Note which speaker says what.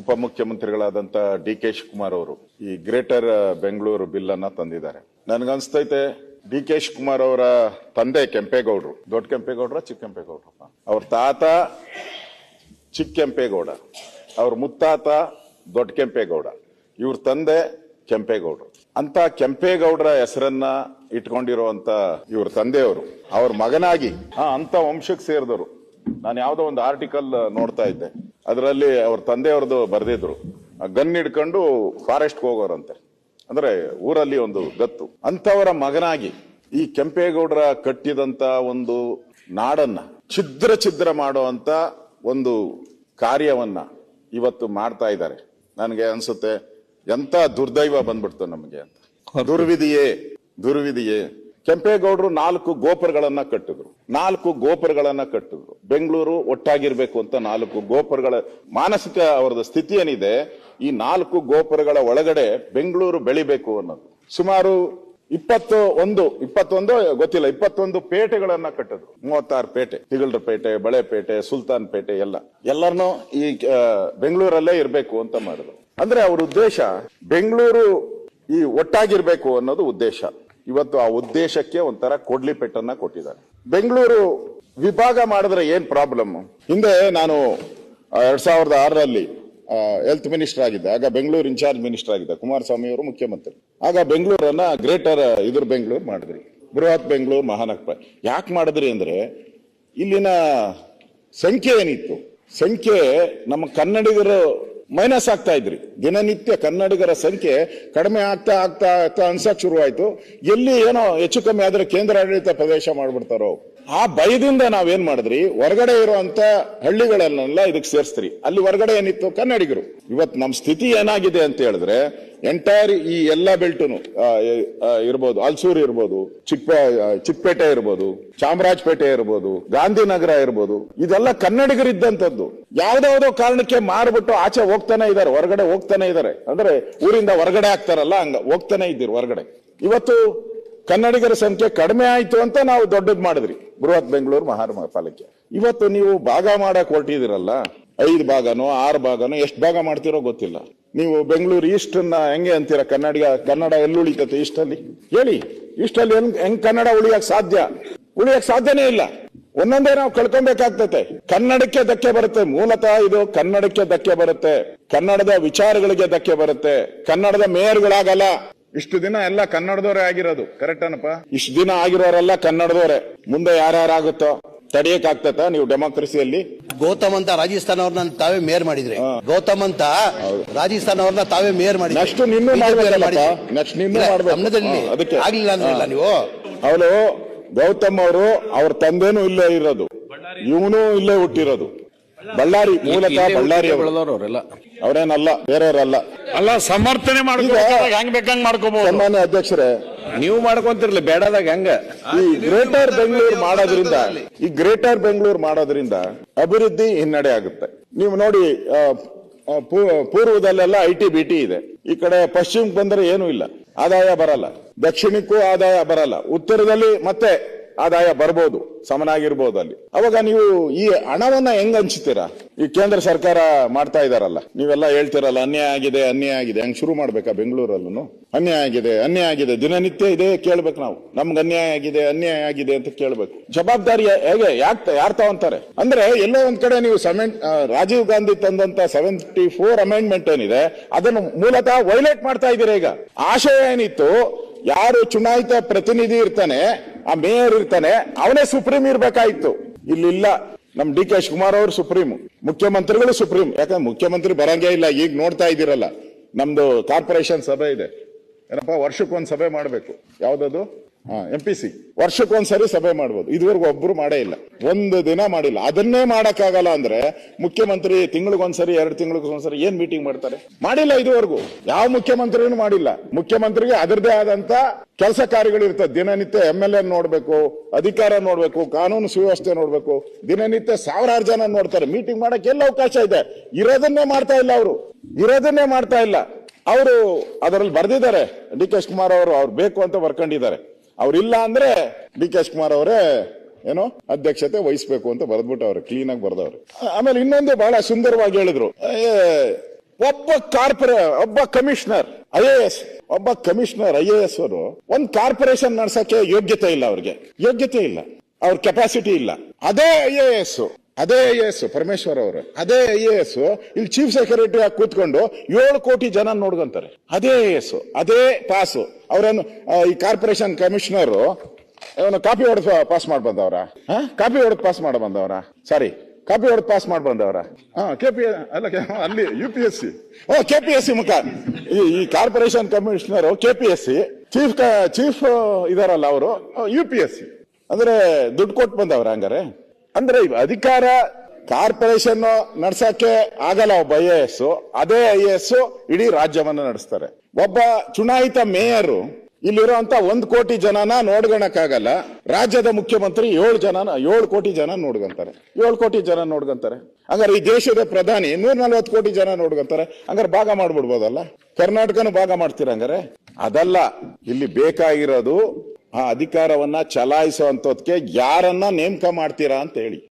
Speaker 1: ಉಪಮುಖ್ಯಮಂತ್ರಿಗಳಾದಂತ D K Shivakumar ಅವರು ಈ greater Bengaluru bill ಅನ್ನ ತಂದಿದ್ದಾರೆ. ನನ್ಗನ್ಸ್ತೈತೆ, ಡಿ ಕೆ ಶಿವಕುಮಾರ್ ಅವರ ತಂದೆ ಕೆಂಪೇಗೌಡರು. ದೊಡ್ಡ ಕೆಂಪೇಗೌಡ್ರ, ಚಿಕ್ಕ ಕೆಂಪೇಗೌಡರು ಅವ್ರ ತಾತ ಚಿಕ್ಕ ಕೆಂಪೇಗೌಡ. ಅವ್ರ ಮುತ್ತಾತ ದೊಡ್ಡ ಕೆಂಪೇಗೌಡ. ಇವ್ರ ತಂದೆ ಕೆಂಪೇಗೌಡರು. ಅಂತ ಕೆಂಪೇಗೌಡರ ಹೆಸರನ್ನ ಇಟ್ಕೊಂಡಿರುವಂತ ಇವ್ರ ತಂದೆಯವರು, ಅವ್ರ ಮಗನಾಗಿ ಹ ಅಂತ ವಂಶಕ್ಕೆ ಸೇರಿದವರು. ನಾನು ಯಾವ್ದೋ ಒಂದು ಆರ್ಟಿಕಲ್ ನೋಡ್ತಾ ಇದ್ದೆ. ಅದರಲ್ಲಿ ಅವ್ರ ತಂದೆಯವ್ರದ್ದು ಬರ್ದಿದ್ರು. ಗನ್ ಹಿಡ್ಕೊಂಡು ಫಾರೆಸ್ಟ್ ಹೋಗೋರಂತೆ. ಅಂದ್ರೆ ಊರಲ್ಲಿ ಒಂದು ಗತ್ತು. ಅಂತವರ ಮಗನಾಗಿ ಈ ಕೆಂಪೇಗೌಡರ ಕಟ್ಟಿದಂತ ಒಂದು ನಾಡನ್ನ ಛಿದ್ರ ಛಿದ್ರ ಅಂತ ಒಂದು ಕಾರ್ಯವನ್ನ ಇವತ್ತು ಮಾಡ್ತಾ ಇದ್ದಾರೆ. ನನಗೆ ಅನ್ಸುತ್ತೆ ಎಂತ ದುರ್ದೈವ ಬಂದ್ಬಿಡ್ತು ನಮಗೆ ಅಂತ. ದುರ್ವಿಧಿಯೇ ದುರ್ವಿಧಿಯೇ. ಕೆಂಪೇಗೌಡರು ನಾಲ್ಕು ಗೋಪುರಗಳನ್ನ ಕಟ್ಟಿದ್ರು. ನಾಲ್ಕು ಗೋಪುರಗಳನ್ನ ಕಟ್ಟಿದ್ರು. ಬೆಂಗಳೂರು ಒಟ್ಟಾಗಿರ್ಬೇಕು ಅಂತ ನಾಲ್ಕು ಗೋಪುರಗಳ ಮಾನಸಿಕ ಅವರದ ಸ್ಥಿತಿ ಏನಿದೆ, ಈ ನಾಲ್ಕು ಗೋಪುರಗಳ ಒಳಗಡೆ ಬೆಂಗಳೂರು ಬೆಳಿಬೇಕು ಅನ್ನೋದು. ಸುಮಾರು ಇಪ್ಪತ್ತು ಒಂದು, ಇಪ್ಪತ್ತೊಂದು ಗೊತ್ತಿಲ್ಲ, ಇಪ್ಪತ್ತೊಂದು ಪೇಟೆಗಳನ್ನ ಕಟ್ಟಿದ್ರು. ಮೂವತ್ತಾರು ಪೇಟೆ, ತಿಗಳರ ಪೇಟೆ ಬಳೆಪೇಟೆ ಸುಲ್ತಾನ್ ಪೇಟೆ ಎಲ್ಲ. ಎಲ್ಲರನ್ನೂ ಈ ಬೆಂಗಳೂರಲ್ಲೇ ಇರಬೇಕು ಅಂತ ಮಾಡಿದ್ರು. ಅಂದ್ರೆ ಅವ್ರ ಉದ್ದೇಶ ಬೆಂಗಳೂರು ಈ ಒಟ್ಟಾಗಿರ್ಬೇಕು ಅನ್ನೋದು ಉದ್ದೇಶ. ಇವತ್ತು ಆ ಉದ್ದೇಶಕ್ಕೆ ಒಂಥರ ಕೊಡ್ಲಿ ಪೆಟ್ಟನ್ನ ಕೊಟ್ಟಿದ್ದಾರೆ. ಬೆಂಗಳೂರು ವಿಭಾಗ ಮಾಡಿದ್ರೆ ಏನ್ ಪ್ರಾಬ್ಲಮ್ ಹಿಂದೆ ನಾನು ಎರಡ್ ಸಾವಿರದ ಆರರಲ್ಲಿ ಹೆಲ್ತ್ ಮಿನಿಸ್ಟರ್ ಆಗಿದ್ದೆ. ಆಗ ಬೆಂಗಳೂರು ಇನ್ಚಾರ್ಜ್ ಮಿನಿಸ್ಟರ್ ಆಗಿದ್ದೆ. ಕುಮಾರಸ್ವಾಮಿ ಅವರು ಮುಖ್ಯಮಂತ್ರಿ. ಆಗ ಬೆಂಗಳೂರನ್ನ ಗ್ರೇಟರ್ ಇದ್ರ ಬೆಂಗಳೂರು ಮಾಡಿದ್ರಿ. ಬೃಹತ್ ಬೆಂಗಳೂರು ಮಹಾನಗರ ಯಾಕೆ ಮಾಡಿದ್ರಿ ಅಂದ್ರೆ, ಇಲ್ಲಿನ ಸಂಖ್ಯೆ ಏನಿತ್ತು? ಸಂಖ್ಯೆ ನಮ್ಮ ಕನ್ನಡಿಗರು ಮೈನಸ್ ಆಗ್ತಾ ಇದ್ರಿ. ದಿನನಿತ್ಯ ಕನ್ನಡಿಗರ ಸಂಖ್ಯೆ ಕಡಿಮೆ ಆಗ್ತಾ ಆಗ್ತಾ ಆಗ್ತಾ ಅನ್ಸಕ್ ಶುರುವಾಯ್ತು. ಎಲ್ಲಿ ಏನೋ ಹೆಚ್ಚು ಕಮ್ಮಿ ಆದ್ರೆ ಕೇಂದ್ರಾಡಳಿತ ಪ್ರದೇಶ ಮಾಡ್ಬಿಡ್ತಾರೋ. ಆ ಭಯದಿಂದ ನಾವೇನ್ ಮಾಡಿದ್ರಿ? ಹೊರಗಡೆ ಇರುವಂತ ಹಳ್ಳಿಗಳನ್ನೆಲ್ಲ ಇದಕ್ಕೆ ಸೇರಿಸ್ತೀರಿ. ಅಲ್ಲಿ ಹೊರಗಡೆ ಏನಿತ್ತು? ಕನ್ನಡಿಗರು. ಇವತ್ತು ನಮ್ಮ ಸ್ಥಿತಿ ಏನಾಗಿದೆ ಅಂತ ಹೇಳಿದ್ರೆ ಎಂಟೈರ್ ಈ ಎಲ್ಲ ಬೆಲ್ಟುನು ಇರ್ಬೋದು, ಅಲ್ಸೂರ್ ಇರ್ಬೋದು ಚಿಕ್ಕ ಚಿಕ್ಕಪೇಟೆ ಇರ್ಬೋದು, ಚಾಮರಾಜಪೇಟೆ ಇರ್ಬೋದು, ಗಾಂಧಿನಗರ ಇರ್ಬೋದು, ಇದೆಲ್ಲ ಕನ್ನಡಿಗರಿದ್ದಂಥದ್ದು. ಯಾವ್ದಾವ್ದೋ ಕಾರಣಕ್ಕೆ ಮಾರ್ಬಿಟ್ಟು ಆಚೆ ಹೋಗ್ತಾನೆ ಇದಾರೆ ಹೊರಗಡೆ ಹೋಗ್ತಾನೆ ಇದ್ದಾರೆ ಅಂದ್ರೆ ಊರಿಂದ ಹೊರಗಡೆ ಆಗ್ತಾರಲ್ಲ, ಹಂಗ ಹೋಗ್ತಾನೆ ಇದ್ದೀರಿ ಹೊರಗಡೆ. ಇವತ್ತು ಕನ್ನಡಿಗರ ಸಂಖ್ಯೆ ಕಡಿಮೆ ಆಯ್ತು ಅಂತ ನಾವು ದೊಡ್ಡದ್ ಮಾಡಿದ್ರಿ. ಬೃಹತ್ ಬೆಂಗಳೂರು ಮಹಾರ ಪಾಲಿಕೆ ಇವತ್ತು ನೀವು ಭಾಗ ಮಾಡಕ್ ಹೊರಟಿದಿರಲ್ಲ ಐದು ಭಾಗನೋ, ಆರು ಭಾಗನೋ, ಎಷ್ಟು ಭಾಗ ಮಾಡ್ತಿರೋ ಗೊತ್ತಿಲ್ಲ. ನೀವು ಬೆಂಗಳೂರು ಈಸ್ಟ್ ಅನ್ನ ಹೆಂಗೆ ಅಂತೀರ? ಕನ್ನಡಿಗ, ಕನ್ನಡ ಎಲ್ಲಿ ಉಳಿತತೆ ಈಸ್ಟ್ ಅಲ್ಲಿ ಹೇಳಿ ಈಸ್ಟ್ ಅಲ್ಲಿ ಹೆಂಗ್ ಹೆಂಗ್ ಕನ್ನಡ ಉಳಿಯಕ್ ಸಾಧ್ಯ? ಉಳಿಯಕ್ ಸಾಧ್ಯನೇ ಇಲ್ಲ. ಒಂದೊಂದೇ ನಾವು ಕಳ್ಕೊಬೇಕಾಗ್ತತೆ. ಕನ್ನಡಕ್ಕೆ ಧಕ್ಕೆ ಬರುತ್ತೆ ಮೂಲತಃ ಇದು ಕನ್ನಡಕ್ಕೆ ಧಕ್ಕೆ ಬರುತ್ತೆ. ಕನ್ನಡದ ವಿಚಾರಗಳಿಗೆ ಧಕ್ಕೆ ಬರುತ್ತೆ. ಕನ್ನಡದ ಮೇಯರ್ಗಳಾಗಲ್ಲ. ಇಷ್ಟು ದಿನ ಎಲ್ಲ ಕನ್ನಡದವರೇ ಆಗಿರೋದು ಕರೆಕ್ಟ್ ಅನಪ್ಪ? ಇಷ್ಟು ದಿನ ಆಗಿರೋರೆಲ್ಲ ಕನ್ನಡದವರೇ. ಮುಂದೆ ಯಾರ್ಯಾರಾಗುತ್ತೋ ತಡೆಯಕ್ ಆಗ್ತತ ನೀವು ಡೆಮಾಕ್ರಸಿಯಲ್ಲಿ?
Speaker 2: ಗೌತಮ್ ಅಂತ ರಾಜಸ್ಥಾನ ಅವ್ರನ್ನ ತಾವೇ ಮೇಯರ್ ಮಾಡಿದ್ರೆ. ಗೌತಮ್ ಅಂತ ರಾಜಸ್ಥಾನ ಅವ್ರನ್ನ ತಾವೇ ಮೇಯರ್ ಮಾಡಿ
Speaker 1: ನೆಕ್ಸ್ಟ್ ನಿನ್ನೂ
Speaker 2: BJP
Speaker 1: ನೆಕ್ಸ್ಟ್ ನಿನ್ನೂ ಮಾಡ್ಬೇಕು. ಅದಕ್ಕೆ.
Speaker 2: ಆಗ್ಲಿಲ್ಲ ಅಂದ್ರಲ್ಲ ನೀವು?
Speaker 1: ಅವಳು ಗೌತಮ್ ಅವರು ಅವ್ರ ತಂದೆನೂ ಇಲ್ಲೇ ಇರೋದು. ಇವನು ಇಲ್ಲೇ ಹುಟ್ಟಿರೋದು. ಬಳ್ಳಾರಿ ಮೂಲತಃ ಬಳ್ಳಾರಿ ಅವರೇನಲ್ಲ ಬೇರೆಯವರಲ್ಲ.
Speaker 3: ಅಲ್ಲ ಸಮರ್ಥನೆ ಮಾಡ್ಕೋಬೇಕಾದಾಗ ಹೆಂಗ್ ಬೇಕಂಗ್ ಮಾಡ್ಕೋಬಹುದು
Speaker 1: ಸನ್ಮಾನ್ಯ ಅಧ್ಯಕ್ಷರೇ
Speaker 4: ನೀವು ಮಾಡ್ಕೊಂತಿರ್ಲಿ ಬೇಡದಾಗ ಹೆಂಗ?
Speaker 1: ಈ ಗ್ರೇಟರ್ ಬೆಂಗಳೂರು ಮಾಡೋದ್ರಿಂದ ಈ ಗ್ರೇಟರ್ ಬೆಂಗಳೂರು ಮಾಡೋದ್ರಿಂದ ಅಭಿವೃದ್ಧಿ ಹಿನ್ನಡೆ ಆಗುತ್ತೆ. ನೀವು ನೋಡಿ ಆ, ಆ, ಪೂ- ಪೂರ್ವದಲ್ಲೆಲ್ಲ ಐ ಟಿ ಬಿ ಟಿ ಇದೆ. ಈ ಕಡೆ ಪಶ್ಚಿಮಕ್ಕೆ ಬಂದ್ರೆ ಏನೂ ಇಲ್ಲ. ಆದಾಯ ಬರಲ್ಲ. ದಕ್ಷಿಣಕ್ಕೂ ಆದಾಯ ಬರಲ್ಲ. ಉತ್ತರದಲ್ಲಿ ಮತ್ತೆ ಆದಾಯ ಬರ್ಬೋದು, ಸಮನಾಗಿರ್ಬೋದು ಅಲ್ಲಿ. ಅವಾಗ ನೀವು ಈ ಹಣವನ್ನ ಹೆಂಗ್ ಹಂಚ್ತೀರಾ? ಈ ಕೇಂದ್ರ ಸರ್ಕಾರ ಮಾಡ್ತಾ ಇದಾರಲ್ಲ, ನೀವೆಲ್ಲ ಹೇಳ್ತಿರಲ್ಲ, ಅನ್ಯಾಯ ಆಗಿದೆ ಅನ್ಯಾಯ ಆಗಿದೆ. ಹೆಂಗ್ ಶುರು ಮಾಡ್ಬೇಕಾ ಬೆಂಗಳೂರಲ್ಲೂ ಅನ್ಯಾಯ ಆಗಿದೆ ಅನ್ಯಾಯ ಆಗಿದೆ. ದಿನನಿತ್ಯ ಇದೇ ಕೇಳ್ಬೇಕು ನಾವು. ನಮ್ಗೆ ಅನ್ಯಾಯ ಆಗಿದೆ ಅನ್ಯಾಯ ಆಗಿದೆ ಅಂತ ಕೇಳ್ಬೇಕು. ಜವಾಬ್ದಾರಿ ಹೇಗೆ? ಯಾಕೆ ಯಾರು ತಗೊಂತಾರೆ? ಅಂದ್ರೆ ಎಲ್ಲೋ ಒಂದ್ ಕಡೆ ನೀವು ಸೆವೆಂಟ್ ರಾಜೀವ್ ಗಾಂಧಿ ತಂದಂತ ಸೆವೆಂಟಿ ಫೋರ್ ಅಮೆಂಡ್ಮೆಂಟ್ ಏನಿದೆ, ಅದನ್ನು ಮೂಲತಃ ವೈಲೇಟ್ ಮಾಡ್ತಾ ಇದ್ದೀರಾ ಈಗ. ಆಶಯ ಏನಿತ್ತು? ಯಾರು ಚುನಾಯಿತ ಪ್ರತಿನಿಧಿ ಇರ್ತಾನೆ ಆ ಮೇಯರ್ ಇರ್ತಾನೆ, ಅವನೇ ಸುಪ್ರೀಂ ಇರ್ಬೇಕಾಯ್ತು. ಇಲ್ಲಿಲ್ಲ. ನಮ್ ಡಿ ಕೆ ಶಿವಕುಮಾರ್ ಅವರು ಸುಪ್ರೀಂ. ಮುಖ್ಯಮಂತ್ರಿಗಳು ಸುಪ್ರೀಂ. ಯಾಕಂದ್ರೆ ಮುಖ್ಯಮಂತ್ರಿ ಬರಂಗೇ ಇಲ್ಲ, ಈಗ ನೋಡ್ತಾ ಇದ್ದೀರಲ್ಲ. ನಮ್ದು ಕಾರ್ಪೊರೇಷನ್ ಸಭೆ ಇದೆ. ಏನಪ್ಪಾ, ವರ್ಷಕ್ಕೊಂದ್ ಸಭೆ ಮಾಡ್ಬೇಕು. ಯಾವ್ದದು? ಎಂ ಪಿ ಸಿ ವರ್ಷಕ್ಕೊಂದ್ಸರಿ ಸಭೆ ಮಾಡ್ಬೋದು. ಇದುವರೆಗೂ ಒಬ್ರು ಮಾಡೇ ಇಲ್ಲ. ಒಂದು ದಿನ ಮಾಡಿಲ್ಲ. ಅದನ್ನೇ ಮಾಡಕ್ಕಾಗಲ್ಲ ಅಂದ್ರೆ ಮುಖ್ಯಮಂತ್ರಿ ತಿಂಗಳಿಗೊಂದ್ಸರಿ ಎರಡು ತಿಂಗಳಿಗೊಂದ್ಸರಿ ಏನ್ ಮೀಟಿಂಗ್ ಮಾಡ್ತಾರೆ? ಮಾಡಿಲ್ಲ ಇದುವರೆಗೂ. ಯಾವ ಮುಖ್ಯಮಂತ್ರಿನೂ ಮಾಡಿಲ್ಲ. ಮುಖ್ಯಮಂತ್ರಿಗೆ ಅದರದೇ ಆದಂತ ಕೆಲಸ ಕಾರ್ಯಗಳಿರ್ತದೆ. ದಿನನಿತ್ಯ ಎಂ ಎಲ್ ಎ ನೋಡ್ಬೇಕು, ಅಧಿಕಾರ ನೋಡ್ಬೇಕು, ಕಾನೂನು ಸುವ್ಯವಸ್ಥೆ ನೋಡ್ಬೇಕು. ದಿನನಿತ್ಯ ಸಾವಿರಾರು ಜನ ನೋಡ್ತಾರೆ. ಮೀಟಿಂಗ್ ಮಾಡಕ್ಕೆ ಎಲ್ಲ ಅವಕಾಶ ಇದೆ. ಇರೋದನ್ನೇ ಮಾಡ್ತಾ ಇಲ್ಲ ಅವರು. ಇರೋದನ್ನೇ ಮಾಡ್ತಾ ಇಲ್ಲ. ಅವರು ಅದರಲ್ಲಿ ಬರ್ದಿದ್ದಾರೆ. ಡಿ ಕೆ ಶಿವಕುಮಾರ್ ಅವರು, ಅವ್ರು ಬೇಕು ಅಂತ ಬರ್ಕೊಂಡಿದ್ದಾರೆ. ಅವ್ರಿಲ್ಲ ಅಂದ್ರೆ ಡಿ ಕೆ ಕುಮಾರ್ ಅವರೇ ಏನೋ ಅಧ್ಯಕ್ಷತೆ ವಹಿಸ್ಬೇಕು ಅಂತ ಬರೆದ್ಬಿಟ್ಟು ಅವ್ರು ಕ್ಲೀನ್ ಆಗಿ ಬರೆದವ್ರು. ಆಮೇಲೆ ಇನ್ನೊಂದು ಬಹಳ ಸುಂದರವಾಗಿ ಹೇಳಿದ್ರು. ಒಬ್ಬ ಕಾರ್ಪೊರೇ, ಒಬ್ಬ ಕಮಿಷನರ್, ಐ ಎ ಎಸ್, ಒಬ್ಬ ಕಮಿಷನರ್, ಐ ಎ ಎಸ್ ಅವರು ಒಂದ್ ಕಾರ್ಪೊರೇಷನ್ ನಡ್ಸಕ್ಕೆ ಯೋಗ್ಯತೆ ಇಲ್ಲ ಅವ್ರಿಗೆ. ಯೋಗ್ಯತೆ ಇಲ್ಲ. ಅವ್ರ ಕೆಪಾಸಿಟಿ ಇಲ್ಲ. ಅದೇ ಐ ಎ ಎಸ್. ಅದೇ ಐ ಎ ಎಸ್ ಪರಮೇಶ್ವರ್ ಅವರು ಅದೇ ಐ ಎ ಎಸ್ ಇಲ್ಲಿ ಚೀಫ್ ಸೆಕ್ರೆಟರಿ ಆಗಿ ಕೂತ್ಕೊಂಡು ಏಳು ಕೋಟಿ ಜನ ನೋಡ್ಕೊಂತಾರೆ. ಅದೇ ಐ ಎಸ್ ಅದೇ ಪಾಸು. ಅವರೇನು ಈ ಕಾರ್ಪೊರೇಷನ್ ಕಮಿಷನರ್, ಅವನು ಕಾಪಿ ಹೊಡೆದು ಪಾಸ್ ಮಾಡಿ ಬಂದವ್ರ? ಕಾಪಿ ಹೊಡೆದು ಪಾಸ್ ಮಾಡಿ ಬಂದವ್ರ? ಸಾರಿ ಕಾಪಿ ಹೊಡೆದು ಪಾಸ್ ಮಾಡಿ ಬಂದವ್ರ? ಕೆ ಪಿ ಅಲ್ಲ, ಅಲ್ಲಿ ಯು ಪಿ ಎಸ್ ಸಿ ಓ ಕೆ ಪಿ ಎಸ್ ಸಿ ಮುಖ. ಈ corporation commissioner K P S C chief chief ಇದಾರಲ್ಲ ಅವರು ಯು ಪಿ ಎಸ್ ಸಿ ಅಂದ್ರೆ ದುಡ್ಡು ಕೊಟ್ಟು ಬಂದವ್ರ ಹಂಗಾರೆ? ಅಂದ್ರೆ ಅಧಿಕಾರ ಕಾರ್ಪೊರೇಷನ್ ನಡ್ಸಕ್ಕೆ ಆಗಲ್ಲ ಒಬ್ಬ ಐ ಎ ಎಸ್. ಅದೇ ಐ ಎ ಎಸ್ ಇಡೀ ರಾಜ್ಯವನ್ನ ನಡೆಸ್ತಾರೆ. ಒಬ್ಬ ಚುನಾಯಿತ ಮೇಯರು ಇಲ್ಲಿರುವಂತ ಒಂದ್ ಕೋಟಿ ಜನನ ನೋಡ್ಗಣಕ್ಕಾಗಲ್ಲ. ರಾಜ್ಯದ ಮುಖ್ಯಮಂತ್ರಿ ಏಳು ಜನ ಏಳು ಕೋಟಿ ಜನ ನೋಡ್ಕೊಂತಾರೆ ಏಳು ಕೋಟಿ ಜನ ನೋಡ್ಕೊಂತಾರೆ ಹಂಗಾರೆ ಈ ದೇಶದ ಪ್ರಧಾನಿ ನೂರ ನಲ್ವತ್ತು ಕೋಟಿ ಜನ ನೋಡ್ಕೊಂತಾರೆ ಹಂಗಾರೆ ಭಾಗ ಮಾಡ್ಬಿಡ್ಬೋದಲ್ಲ? ಕರ್ನಾಟಕನು ಭಾಗ ಮಾಡ್ತೀರ ಹಂಗಾರೆ? ಅದಲ್ಲ, ಇಲ್ಲಿ ಬೇಕಾಗಿರೋದು ಆ ಅಧಿಕಾರವನ್ನ ಚಲಾಯಿಸುವಂಥದ್ಕೆ ಯಾರನ್ನ ನೇಮಕ ಮಾಡ್ತೀರಾ ಅಂತ ಹೇಳಿ.